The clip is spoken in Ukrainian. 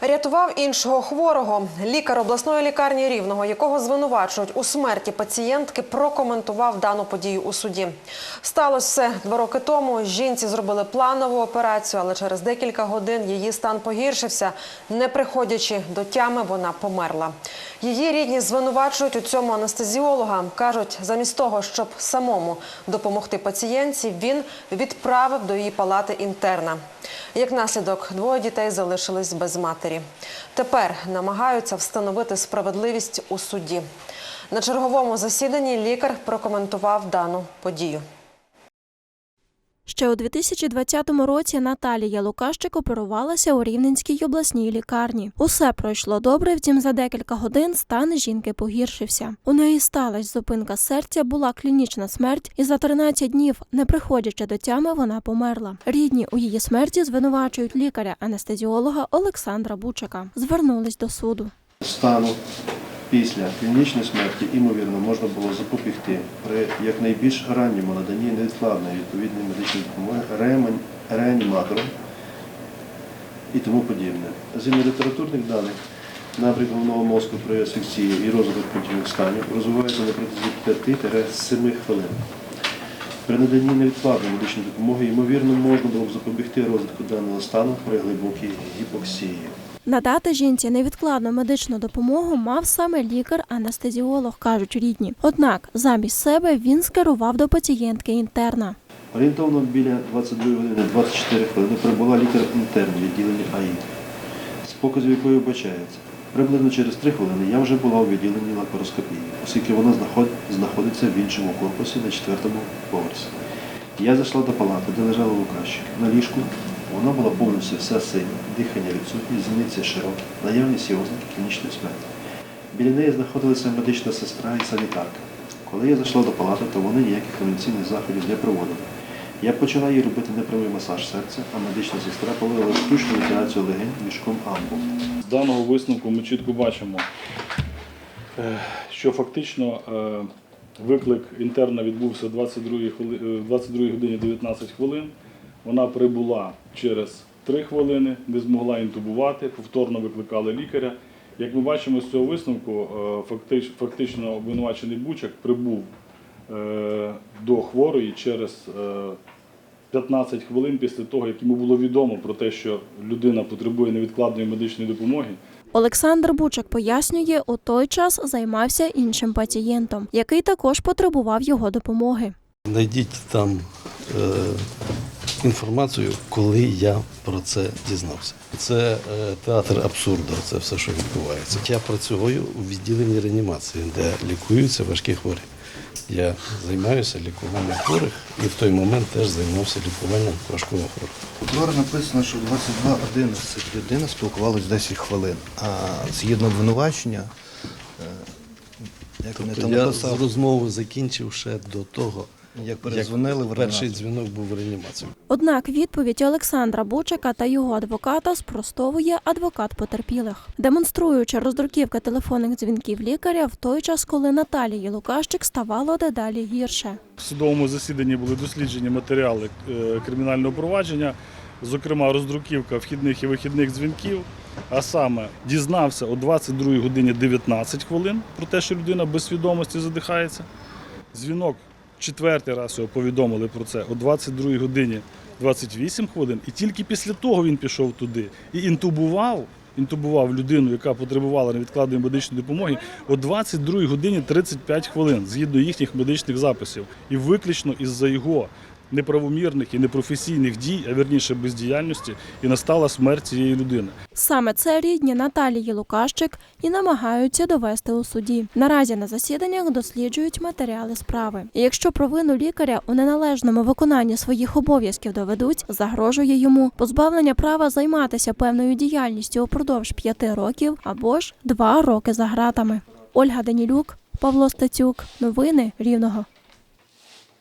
Рятував іншого хворого. Лікар обласної лікарні Рівного, якого звинувачують у смерті пацієнтки, прокоментував дану подію у суді. Сталося все два роки тому. Жінці зробили планову операцію, але через декілька годин її стан погіршився. Не приходячи до тями, вона померла. Її рідні звинувачують у цьому анестезіолога. Кажуть, замість того, щоб самому допомогти пацієнтці, він відправив до її палати інтерна. Як наслідок, двоє дітей залишились без матері. Тепер намагаються встановити справедливість у суді. На черговому засіданні лікар прокоментував дану подію. Ще у 2020 році Наталія Лукащик оперувалася у Рівненській обласній лікарні. Усе пройшло добре, втім за декілька годин стан жінки погіршився. У неї сталася зупинка серця, була клінічна смерть, і за 13 днів, не приходячи до тями, вона померла. Рідні у її смерті звинувачують лікаря-анестезіолога Олександра Бучака. Звернулись до суду. стану після клінічної смерті, ймовірно, можна було запобігти при якнайбільш ранньому наданні невідкладної відповідної медичної допомоги реаніматором і тому подібне. Згідно літературних даних, набряк головного мозку при асфіксії і розвиток подібних станів розвивається на протязі 5-7 хвилин. При наданні невідкладної медичної допомоги, ймовірно, можна було б запобігти розвитку даного стану при глибокій гіпоксії. Надати жінці невідкладну медичну допомогу мав саме лікар-анестезіолог, кажуть рідні. Однак замість себе він скерував до пацієнтки інтерна. Орієнтовно біля 22 години 24 хвилини прибула лікар-інтерн відділення АІ, з показів якої вбачається. Приблизно через 3 хвилини я вже була у відділенні лапароскопії, оскільки вона знаходиться в іншому корпусі на четвертому поверсі. Я зайшла до палати, де лежала Лукащик. На ліжку вона була повністю вся синя, дихання відсутнє, зіниці широкі, наявність і ознаки клінічної смерті. Біля неї знаходилася медична сестра і санітарка. Коли я зайшла до палати, то вони ніяких інвенційних заходів не проводили. Я почала їй робити непрямий масаж серця, а медична сестра провела штучну вентиляцію легень мішком амбу. З даного висновку ми чітко бачимо, е, що фактично е, виклик інтерна відбувся 22 е, 22 годині 19 хвилин. Вона прибула через 3 хвилини, не змогла інтубувати, повторно викликали лікаря. Як ми бачимо з цього висновку, е, фактично обвинувачений Бучак прибув е, до хворої через е, 15 хвилин після того, як йому було відомо про те, що людина потребує невідкладної медичної допомоги. Олександр Бучак пояснює, у той час займався іншим пацієнтом, який також потребував його допомоги. Знайдіть там е, інформацію, коли я про це дізнався. Це е, театр абсурду, це все, що відбувається. Я працюю у відділенні реанімації, де лікуються важкі хворі. Я займаюся лікуванням хворих і в той момент теж займався лікуванням важкого хворого. Вчора написано, що 22.11 людина спілкувалась 10 хвилин. А згідно обвинувачення, е, як Тобто там я написав, з закінчив ще до того, як перезвонили в перший дзвінок був в реанімацію. Однак відповідь Олександра Бучака та його адвоката спростовує адвокат потерпілих, демонструючи роздруківки телефонних дзвінків лікаря в той час, коли Наталії Лукащик ставало дедалі гірше. В судовому засіданні були досліджені матеріали е, кримінального провадження, зокрема роздруківка вхідних і вихідних дзвінків. А саме дізнався о 22 годині 19 хвилин про те, що людина без свідомості задихається. Дзвінок четвертий раз його повідомили про це о 22 годині 28 хвилин, і тільки після того він пішов туди і інтубував. Інтубував людину, яка потребувала невідкладної медичної допомоги о 22 годині 35 хвилин згідно їхніх медичних записів. І виключно із-за його неправомірних і непрофесійних дій, а вірніше бездіяльності, і настала смерть цієї людини. Саме це рідні Наталії Лукащик і намагаються довести у суді. Наразі на засіданнях досліджують матеріали справи. І якщо провину лікаря у неналежному виконанні своїх обов'язків доведуть, загрожує йому позбавлення права займатися певною діяльністю упродовж п'яти років або ж два роки за ґратами. Ольга Данілюк, Павло Стецюк, новини Рівного.